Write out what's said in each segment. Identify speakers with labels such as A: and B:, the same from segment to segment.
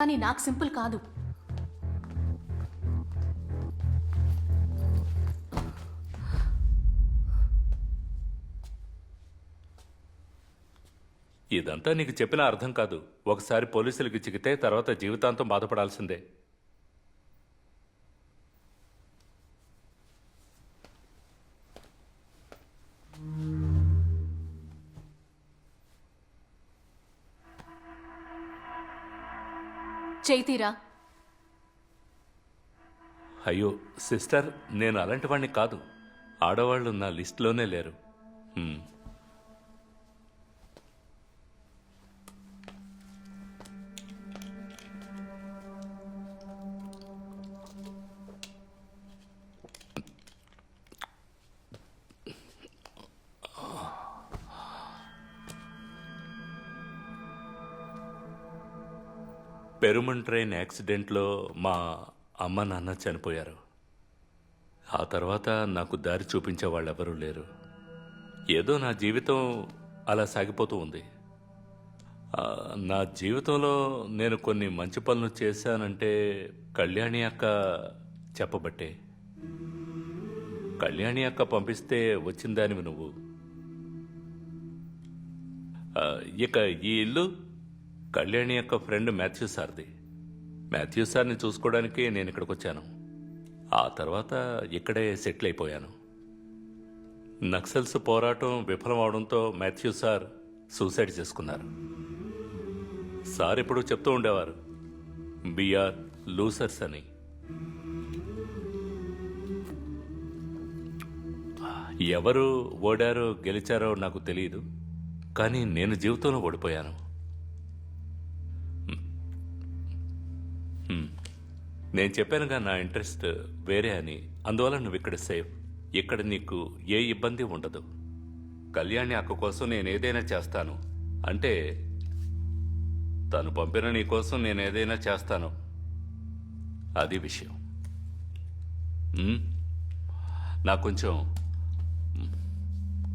A: కానీ నాకు సింపుల్ కాదు.
B: ఇదంతా నీకు చెప్పిన అర్థం కాదు. ఒకసారి పోలీసులకి చిక్కితే తర్వాత జీవితాంతం బాధపడాల్సిందే.
A: చైతీరా
B: అయ్యో సిస్టర్ నేను అలాంటి వాడిని కాదు. ఆడవాళ్ళు నా లిస్ట్లోనే లేరు. పెరుమన్ ట్రైన్ యాక్సిడెంట్లో మా అమ్మ నాన్న చనిపోయారు. ఆ తర్వాత నాకు దారి చూపించే వాళ్ళెవరూ లేరు. ఏదో నా జీవితం అలా సాగిపోతూ ఉంది. నా జీవితంలో నేను కొన్ని మంచి పనులు చేశానంటే కళ్యాణి అక్క చెప్పబట్టే. కళ్యాణి అక్క పంపిస్తే వచ్చిందానివి నువ్వు. ఇక ఈ ఇల్లు కళ్యాణి యొక్క ఫ్రెండ్ మాథ్యూ సార్ది. మాథ్యూ సార్ని చూసుకోవడానికి నేను ఇక్కడికి వచ్చాను ఆ తర్వాత ఇక్కడే సెటిల్ అయిపోయాను. నక్సల్స్ పోరాటం విఫలం అవడంతో మాథ్యూ సార్ సూసైడ్ చేసుకున్నారు. సార్ ఎప్పుడు చెప్తూ ఉండేవారు బిఆర్ లూసర్స్ అని. ఎవరు ఓడారో గెలిచారో నాకు తెలియదు కానీ నేను జీవితంలో ఓడిపోయాను. నేను చెప్పానుగా నా ఇంట్రెస్ట్ వేరే అని అందువల్ల నువ్వు ఇక్కడ సేఫ్. ఇక్కడ నీకు ఏ ఇబ్బంది ఉండదు. కళ్యాణి అక్క కోసం నేను ఏదైనా చేస్తాను. అంటే తను పంపిన నీ కోసం నేను ఏదైనా చేస్తాను. అది విషయం. నాకు కొంచెం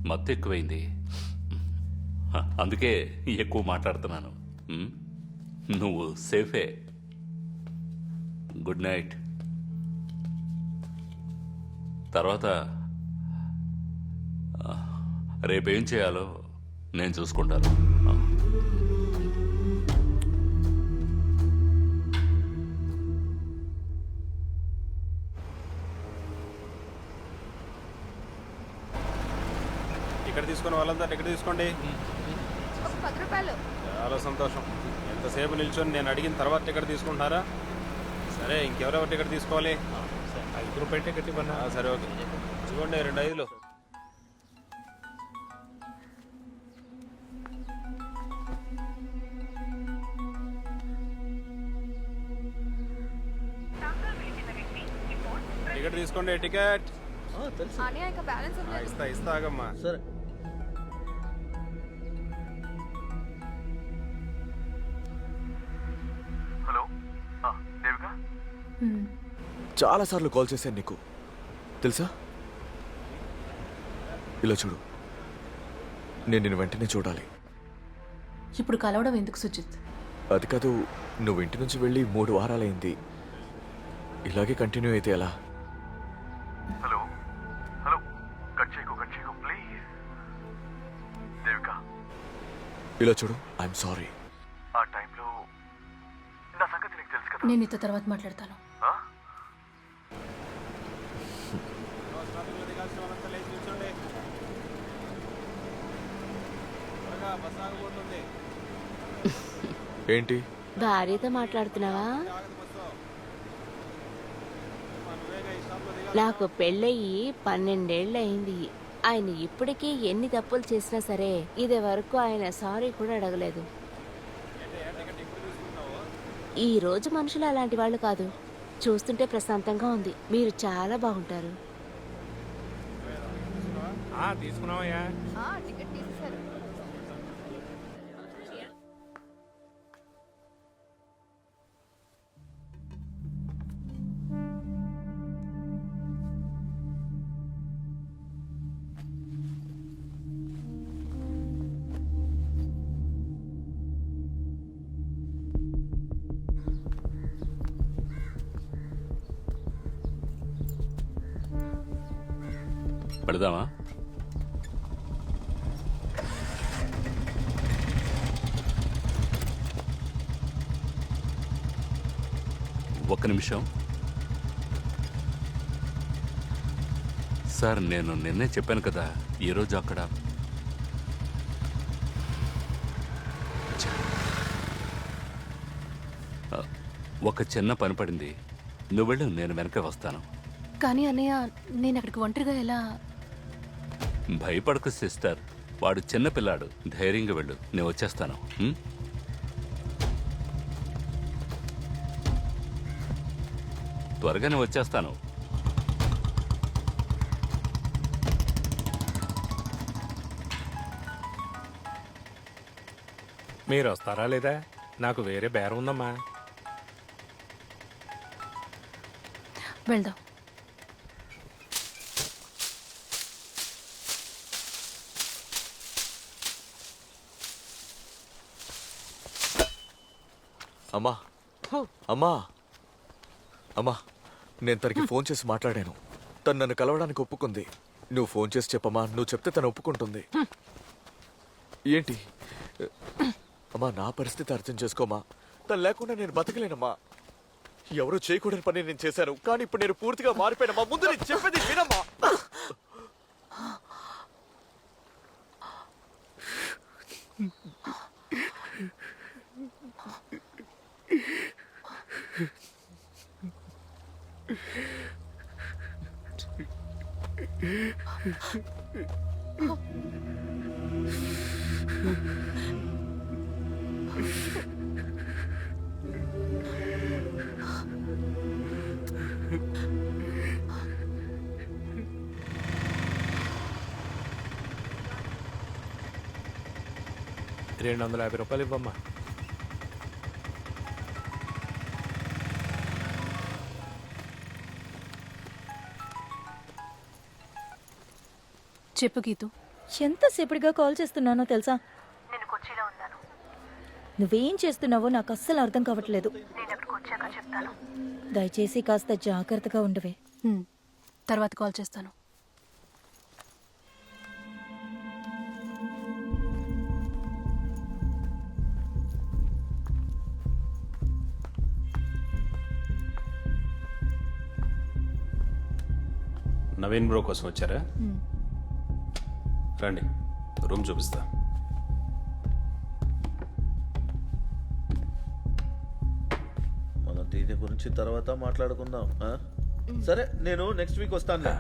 B: మత్తు ఎక్కువైంది. అందుకే ఎక్కువ మాట్లాడుతున్నాను. నువ్వు సేఫే. Good night. తర్వాత రేపేం చేయాలో నేను చూసుకుంటాను.
C: టికెట్ తీసుకుని వాళ్ళంతా టికెట్ తీసుకోండి. చాలా సంతోషం. ఎంతసేపు నిల్చొని నేను అడిగిన తర్వాత టికెట్ తీసుకుంటున్నారా సరే ఇంకెవరెవరు టికెట్ తీసుకోవాలి. ఐదు రూపాయలు టికెట్ ఇవ్వన్నా? సరే ఓకే. ఇదిగోండి రెండు ఐదులు. టికెట్ తీసుకోండి టికెట్. ఇస్తా ఇస్తా ఆగమ్మా.
D: సరే. చాలాసార్లు కాల్ చేశాను నీకు. తెలుసా? ఇలా చూడు. నేను నేను వెంటనే చూడాలి.
A: ఇప్పుడు కలవడం ఎందుకు సుజిత్?
D: అది కాదు నువ్వు ఇంటి నుంచి వెళ్ళి మూడు వారాలైంది. ఇలాగే కంటిన్యూ అయితే ఎలా?
E: హలో. హలో. కట్ చేయకు కట్ చేయకు ప్లీజ్. దేవిక.
D: ఇలా చూడు ఐఎమ్ సారీ
E: ఆ టైంలో నా సంగతి నీకు తెలుసు కదా?
A: నేను నీతో తర్వాత మాట్లాడతాను.
D: ఏంటి?
F: భార్యతో మాట్లాడుతున్నావా? నాకు పెళ్ళయి పన్నెండేళ్ళు అయింది ఆయన ఇప్పటికీ ఎన్ని తప్పులు చేసినా సరే ఇది వరకు ఆయన సారీ కూడా అడగలేదు. ఈ రోజు మనుషులు అలాంటి వాళ్ళు కాదు. చూస్తుంటే ప్రశాంతంగా ఉంది. మీరు చాలా బాగుంటారు.
C: తీసుకున్నావయ్యా.
B: పెడదామా? ఒక్క నిమిషం. సార్ నేను నిన్నే చెప్పాను కదా ఈరోజు అక్కడ. ఒక చిన్న పని పడింది. నువ్వు వెళ్ళు నేను వెనక వస్తాను.
A: కానీ అన్నయ్య నేను అక్కడికి ఒంటరిగా ఎలా
B: భయపడకు సిస్టర్. వాడు చిన్న పిల్లాడు. ధైర్యంగా వెళ్ళు. నేను వచ్చేస్తాను. ఉం? త్వరగానే వచ్చేస్తాను.
C: మీరు వస్తారా లేదా? నాకు వేరే బేరం ఉందమ్మా.
A: వెళ్దాం.
D: అమ్మా. అమ్మా. అమ్మా నేను తనకి ఫోన్ చేసి మాట్లాడాను. తను నన్ను కలవడానికి ఒప్పుకుంది. నువ్వు ఫోన్ చేసి చెప్పమ్మా నువ్వు చెప్తే తను ఒప్పుకుంటుంది. ఏంటి? అమ్మా నా పరిస్థితి అర్థం చేసుకోమా? తను లేకుండా నేను బతకలేనమ్మా. ఎవరు చేయకూడని పని నేను చేశాను కానీ ఇప్పుడు నేను పూర్తిగా మారిపోయినమ్మా. ముందు నేను చెప్పేది వినమ్మా.
C: రెండు వందల యాభై రూపాయలు ఇవ్వమ్మా.
A: చెప్పు గీతు.
G: ఎంతసేపటిగా కాల్ చేస్తున్నానో తెలుసా?
E: నేను కొచ్చిలో ఉన్నాను.
G: నువ్వేం చేస్తున్నావో నాకు అస్సలు అర్థం కావట్లేదు.
E: నేను అక్కడికి వచ్చాక చెప్తాను.
G: దయచేసి కాస్త జాగ్రత్తగా ఉండవే.
A: తర్వాత కాల్ చేస్తాను.
C: నవీన్ బ్రో కోసం వచ్చారా? రండి రూమ్ చూపిస్తా
H: మనం దీని గురించి తర్వాత మాట్లాడుకుందాం ఆ? సరే నేను నెక్స్ట్ వీక్ వస్తాను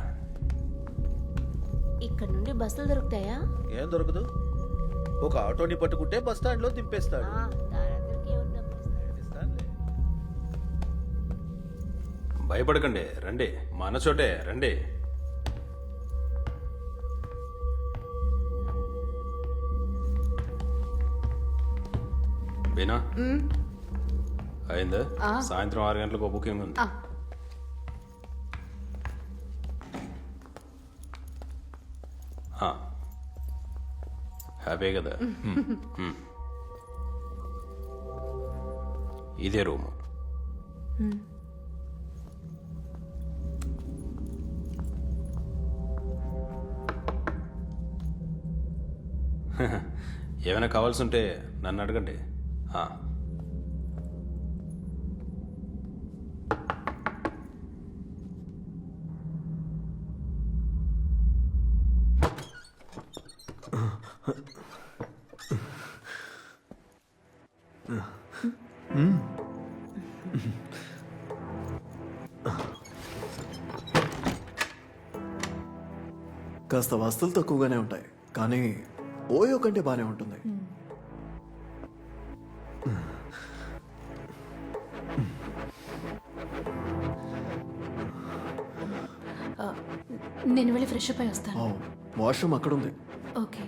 F: ఇక్కడ నుండి బస్సులు దొరుకుతాయా
H: ఏం దొరకదు ఒక ఆటోని పట్టుకుంటే బస్ స్టాండ్లో దింపేస్తాడు
F: ఆ, దానందరికీ ఎవరు డబ్బులు ఇస్తారు?
H: ఇస్తానులే.
C: భయపడకండి రండి మన చోటే రండి బీనా అయిందా? సాయంత్రం ఆరు గంటలకు బుకింగ్ ఉంది. హ్యాపీ కదా. ఇదే రూము. ఏమైనా కావాల్సి ఉంటే నన్ను అడగండి.
I: కాస్త వస్తువులు తక్కువగానే ఉంటాయి కానీ ఓయో కంటే బాగానే ఉంటుంది.
A: నేను వెళ్ళి ఫ్రెష్ అప్ అయి వస్తాను.
I: వాష్రూమ్ అక్కడ ఉంది
A: ఓకే